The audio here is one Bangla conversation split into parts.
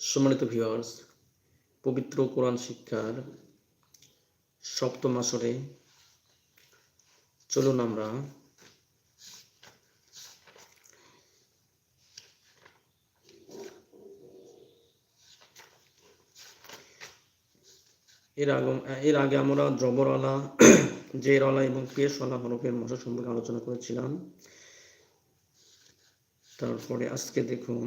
সম্মানিত ভিউয়ার্স পবিত্র কোরআন শিক্ষার সপ্তম আসরে চলুন আমরা এর আগে এর আগে আমরা জবরওয়ালা জেরওয়ালা এবং পেশওয়ালা হরফের মশা সম্পর্কে আলোচনা করেছিলাম। তারপরে আজকে দেখুন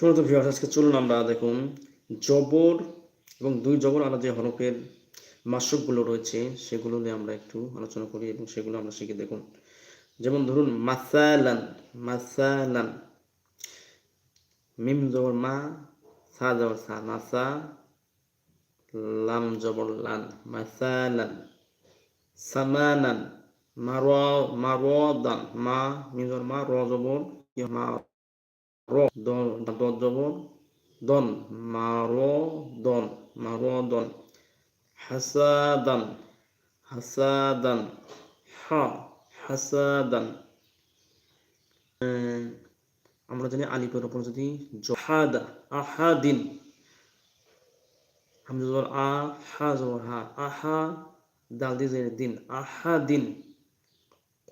শুনুন ভিউয়ার্স আজকে চলুন আমরা দেখুন, জবর এবং দুই জবর আলাদা যে হরফের মাসুকগুলো রয়েছে, সেগুলো নিয়ে আমরা একটু আলোচনা করি এবং সেগুলো আমরা শিখে দেখুন। যেমন ধরুন, মাসালান মাসালান। মিম জবর মা, সা জবর সা, মাসা, লাম জবর লান, মাসালান। সামানান, মার মারদান মা, মিম জবর মা, র জবর মা দন জবর দন মার দন মার দন হাসাদান হাসাদান হা হাসাদান আমরা জানি আলিপের ওপর যদি জহাদা আহাদিন। হামজা জবর আ, হা জবর হা, আহা, দাল দিয়ে দিন, আহাদিন।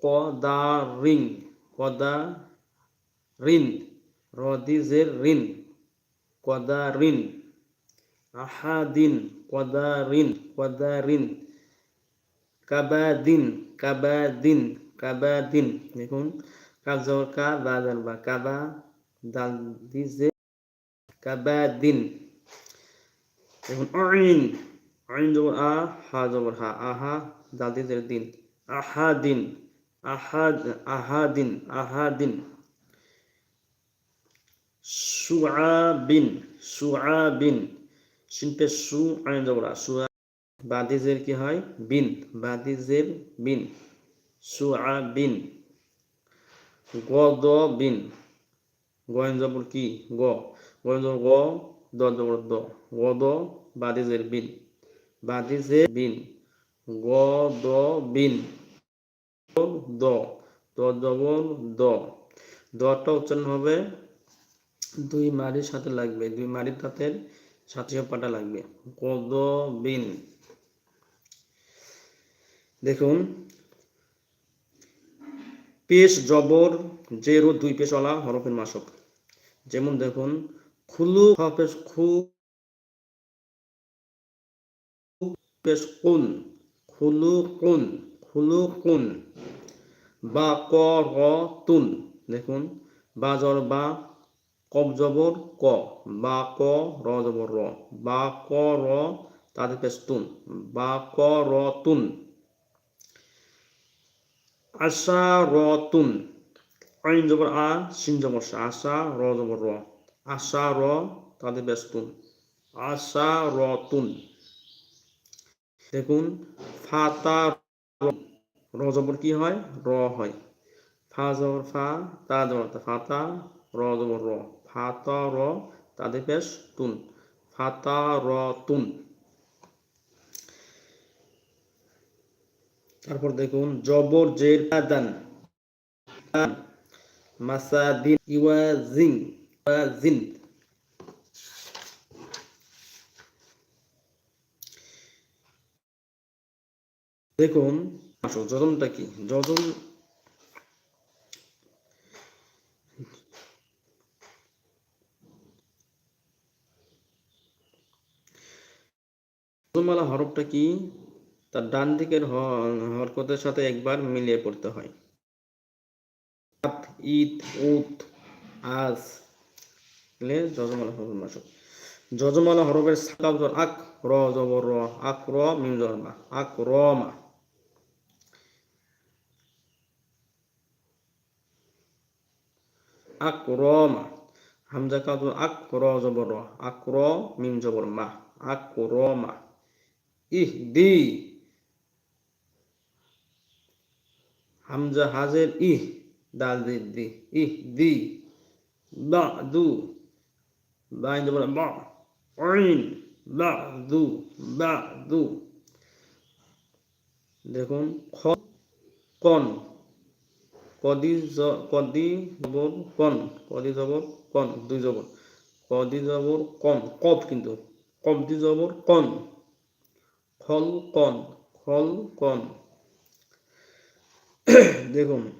কদারিন কদা রিন রদিজের রিন কদারিন আহাদিন কদারিন কদারিন কাবাদিন কাবাদিন কাবাদিন। দেখুন কাব জবর কা বা বা, কাবা দাল দিজে, কাবাদিন। দেখুন, আইন আইন জবর আ, হা জবর হা, আহা দাল দিজের দিন আহাদিন আহাদ আহাদিন আহাদিন। সুআবিন সুআবিন। শিল্পে সু আইন জবরা, সুআ বাদিজের কি হয়? বিন, বাদিজের বিন। সুআবিন। গদ বিন। গয়েন জবর কি? গ। গয়েন জবর গ, দ জবর দ। গদ বাদিজের বিন। বাদিজের বিন। গ, দ, বিন। দ দ জবর দ। দটা উচ্চারণ হবে দুই মারির সাথে লাগবে, দুই মারির তাঁতের সাথে পাটা লাগবে। কদবিন। দেখুন, পেশ জবর, জেরো, দুই পেশওয়ালা, হরফের মাসক। যেমন দেখুন, খুলু হফেস খু, পেশ কুন, খুলু কুন খুলু কুন। বা, ক তুন। দেখুন, বা, জর, বা কব জবর, ক, বা, ক, র, জবর, র। বা, ক, র, তাদের পেশ বা, ক, র, তুন। আশা, র, তুন। আইন জবর, আ, সিন জবর আশা, র, জবর, র। আশা, র, তাদের পেশ আশা, র, তুন। দেখুন ফাতা র। জবর কি হয়? র হয়। ফা, জবর, ফা, তা, জবর ফাতা র, জবর, র। ফাতা র তাদের পেশ তুন। তারপর দেখুন, জবর জের দান মাসাদিন ইওয়াজিন দেখুন আসো যজমটা কি? যজম যজমালা হরফটা কি? তার ডান দিকের হরকতের সাথে একবার মিলিয়ে পড়তে হয়। ইত উত আজ যজমালা হরফ মাসক যজমালা হরফের সাকাবজর আক, র, জবর, র, আক, র, মিম আক, র, মা। আক, র, মা। হামজা কাবজর আক, র, জবর, র। আক, র, মিম, জবর, মা। আক র মা ইহ দি হামজা হাজের ইহ, দাল দি দি। ইহ দি বা দু বাইন জবর বা। আইন। বা দু বা দু দেখুন, খ, কন। কদি কদি জবর, কন। কদি জবর, কন। দুই জবর। কদি জবর, কন। কফ কিন্তু। কফ দি জবর, কন। খল কন খল কন দেখুন,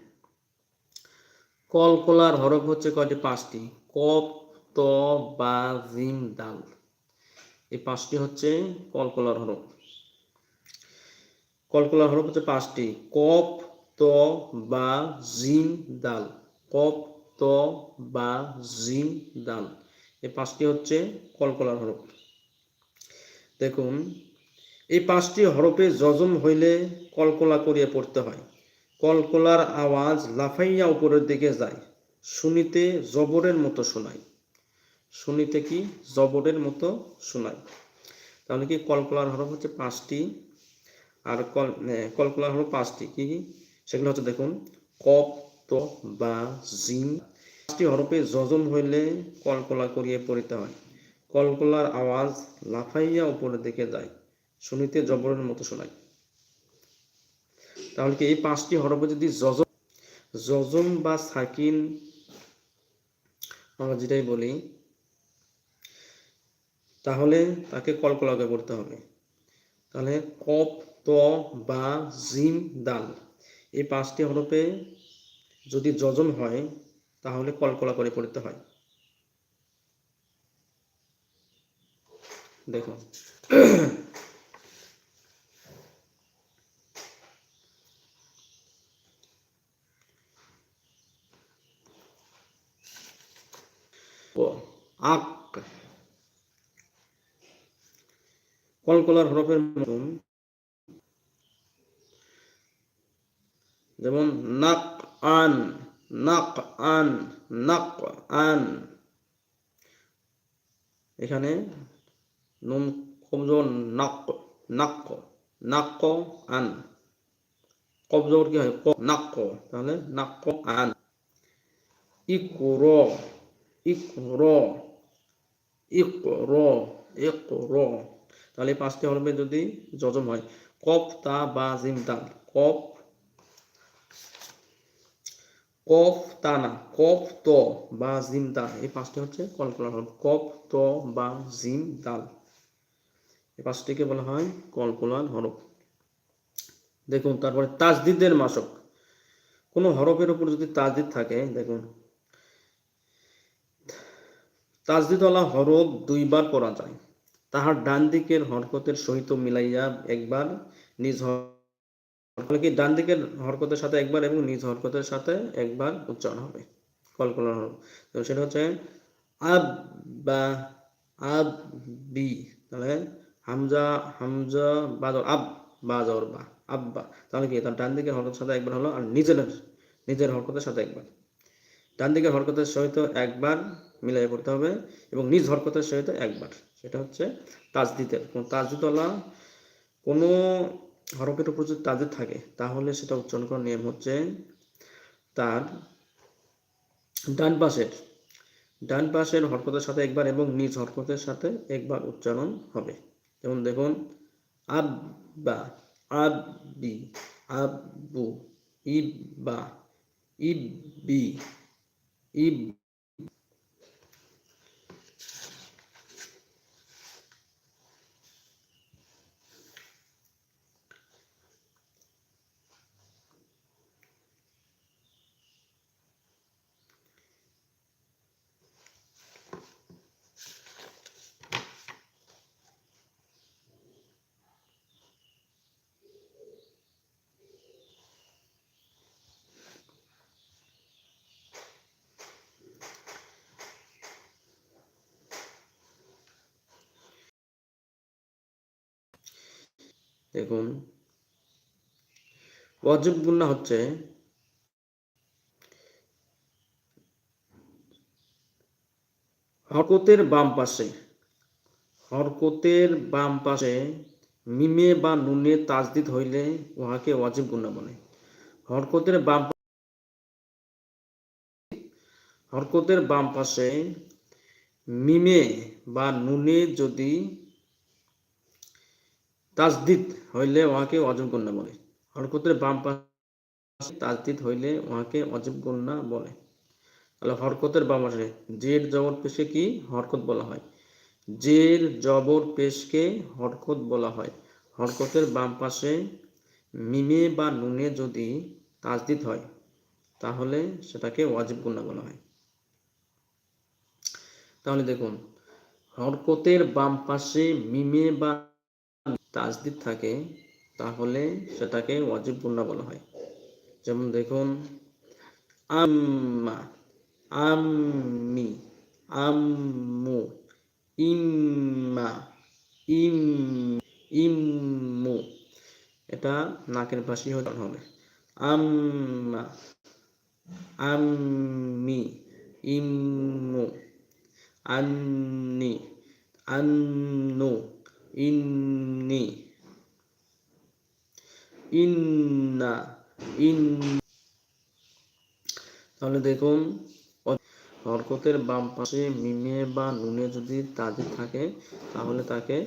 কলকলার হরফ হচ্ছে কয়টি? পাঁচটি। কপ ত, বা, জিম, দাল। এই পাঁচটি হচ্ছে কলকলার হরফ। কলকলার হরফ হচ্ছে পাঁচটি। কপ ত, বা, জিম, দাল। কপ ত, বা, জিম, দাল। এই পাঁচটি হচ্ছে কলকলার হরফ। দেখুন এই পাঁচটি হরফে যজম হইলে কলকলা করিয়া পড়তে হয়। কলকলার আওয়াজ লাফাইয়া উপরের দিকে যায়, শুনিতে জবরের মতো শোনায়। শুনিতে কি জবরের মতো শোনায়? তাহলে কি কলকলার হরফ হচ্ছে পাঁচটি? আর কল কলকলার হরফ পাঁচটি কি? সেগুলো হচ্ছে দেখুন কপ ত, বা জিম পাঁচটি হরফে যজম হইলে কলকলা করিয়ে পড়িতে হয়। কলকলার আওয়াজ লাফাইয়া উপরের দিকে যায়। শুনিতে জবরের মতো শোনায়। তাহলে কি এই পাঁচটি হরফে যদি যজম যজম বা সাকিন, আমরা যেটাই বলি, তাহলে তাকে কলকলাকে করতে হবে। তাহলে কপ ত, বা জিম, দাল, এই পাঁচটি হরফে যদি যজম হয়, তাহলে কলকলা করে পড়তে হয়। দেখো আক কলকলার হরফের মতন। যেমন নাক আন নাক আন নাক আন। এখানে নুন কবজর নাক নাক নাক আন। কবজর কি হয়? নাক। তাহলে নাক আন। ইকুর, ইকর ইকর ইকর। তাহলে পাঁচটি হরফে যদি যজম হয় কপ তা, বা, জিম তাল কপ কফ, তা না, কফ, ত, বা, জিম দাল এই পাঁচটি হচ্ছে কলকলার হরফ। কফ, ত, বা, জিম দাল এই পাঁচটিকে বলা হয় কলকলার হরফ। দেখুন, তারপরে তাজদিদের মাসক। কোনো হরফের উপর যদি তাজদিদ থাকে, দেখুন। তাজদিদওয়ালা হরফ দুইবার পড়া যায়। তাহার ডান দিকের হরকতের সহিত মিলাইয়া একবার নিজ কি ডান দিকের হরকতের সাথে একবার এবং নিজ হরকতের সাথে একবার উচ্চারণ হবে। কলকলন তো সেটা হচ্ছে আব বা আব বি। তাহলে হামজা হামজা বাজর আব বাজর বা আব্বা তাহলে কি? তার ডান দিকের হরকতের সাথে একবার হলো আর নিজের নিজের হরকতের সাথে একবার। ডান দিকের হরকতের সহিত একবার মিলাই করতে হবে এবং নিজ হরকতের সহিত একবার। সেটা হচ্ছে তাজদিতের কোন তাজদিদওয়ালা কোনো হরফের উপর যদি তাজদিদ থাকে, তাহলে সেটা উচ্চারণ করার নিয়ম হচ্ছে তার ডান পাশের ডান পাশের হরকতের সাথে একবার এবং নিজ হরকতের সাথে একবার উচ্চারণ হবে। যেমন দেখুন, আব্বা, আব্বি, আব্বু, ইব্বা, ইব্বি ইব দেখুন। ওয়াজিব গুন্না হচ্ছে, হরকতের বাম পাশে, হরকতের বাম পাশে মিমে বা নুনে তাজদিদ হইলে উহাকে ওয়াজিব গুণা বলে। হরকতের বাম হরকতের বাম পাশে মিমে বা নুনে যদি তাজদিদ হইলে উহাকে অজব গণ্য বলে। হরকতের বাম পাশে তাজদিদ হইলে উহাকে অজব গণ্য বলে। তাহলে হরকতের বাম পাশে জের জবর পেশে কি? হরকত বলা হয়। জের জবর পেশকে হরকত বলা হয়। হরকতের বাম পাশে মিমে বা নুনে যদি তাজদিদ হয়, তাহলে সেটাকে ওয়াজিব গুণা বলা হয়। তাহলে দেখুন, হরকতের বাম পাশে মিমে বা তাজদিদ থাকে, তাহলে সেটাকে ওয়াজিব গুণা বলা হয়। যেমন দেখুন, আম্মা, আম্মি, আম্মু, ইম্মা ইম ইম্মু। এটা নাকের পাশেই হবে। আম্মা, আম্মি, ইম্মু, আন্নি, আন্নু। ইন্নি। ইন্না, ইন তাহলে দেখুন, হরকতের বাম পাশে মিমে বা নুনে যদি তাজিদ থাকে, তাহলে তাকে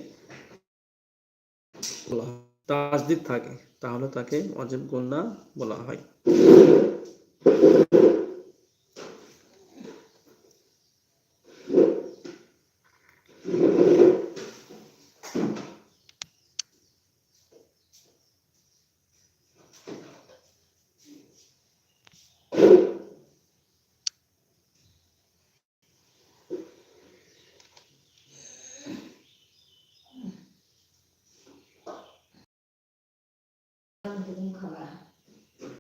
তাজদিদ থাকে, তাহলে তাকে অজেব গুন্না বলা হয়।